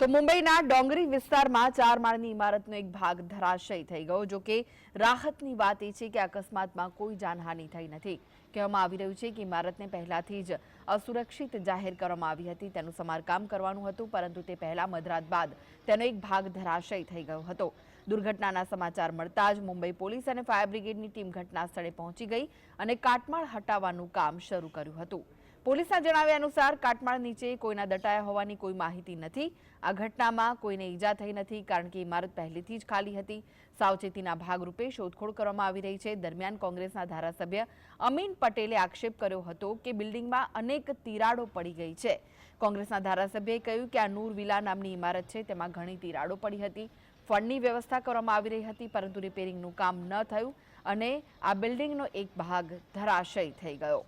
તો મુંબઈના ડોંગરી વિસ્તારમાં ચાર માળની ઇમારતનો એક ભાગ ધરાશયી થઈ ગયો, જો કે રાહતની વાત એ છે કે અકસ્માતમાં કોઈ જાનહાનિ થઈ નથી. કહેવામાં આવી રહ્યું છે કે ઇમારતને પહેલાથી જ અસુરક્ષિત જાહેર કરવામાં આવી હતી, તેનું સમારકામ કરવાનું હતું, પરંતુ તે પહેલા મધરાત બાદ તેનો એક ભાગ ધરાશયી થઈ ગયો હતો. દુર્ઘટનાના સમાચાર મળતા જ મુંબઈ પોલીસ અને ફાયર બ્રિગેડની ટીમ ઘટના સ્થળે પહોંચી ગઈ અને કાટમાળ હટાવવાનું કામ શરૂ કર્યું હતું. પોલીસના જણાવ્યા અનુસાર કાટમાળ નીચે કોઈના દટાયા હોવાની કોઈ માહિતી નથી. આ ઘટનામાં કોઈને ઈજા થઈ નથી કારણ કે ઇમારત પહેલેથી જ ખાલી હતી. સાવચેતીના ભાગરૂપે શોધખોળ કરવામાં આવી રહી છે. દરમિયાન કોંગ્રેસના ધારાસભ્ય અમીન પટેલે આક્ષેપ કર્યો હતો કે બિલ્ડિંગમાં અનેક તિરાડો પડી ગઈ છે. કોંગ્રેસના ધારાસભ્યએ કહ્યું કે આ નૂર વિલા નામની ઇમારત છે. તેમાં ઘણી તિરાડો પડી હતી. ફંડની વ્યવસ્થા કરવામાં આવી રહી હતી, પરંતુ રિપેરિંગનું કામ ન થયું અને આ બિલ્ડિંગનો એક ભાગ ધરાશયી થઈ ગયો.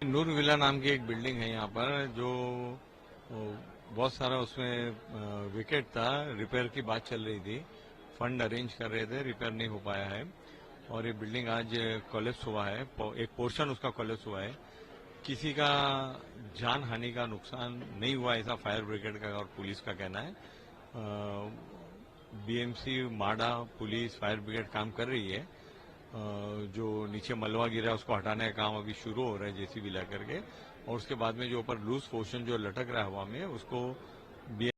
नूर विला नाम की एक बिल्डिंग है यहाँ पर, जो बहुत सारा उसमें विकेट था। रिपेयर की बात चल रही थी। फंड अरेंज कर रहे थे, रिपेयर नहीं हो पाया है। और ये बिल्डिंग आज कोलेप्स हुआ है। एक पोर्शन उसका कोलेप्स हुआ है। किसी का जान हानि का नुकसान नहीं हुआ ऐसा फायर ब्रिगेड का और पुलिस का कहना है। बीएमसी माडा, पुलिस फायर ब्रिगेड काम कर रही है। जो नीचे मलबा गिरा उसको हटाने का काम अभी शुरू हो रहा है जेसीबी ला करके और उसके बाद में जो ऊपर लूज पोर्शन जो लटक रहा है हवा में, उसको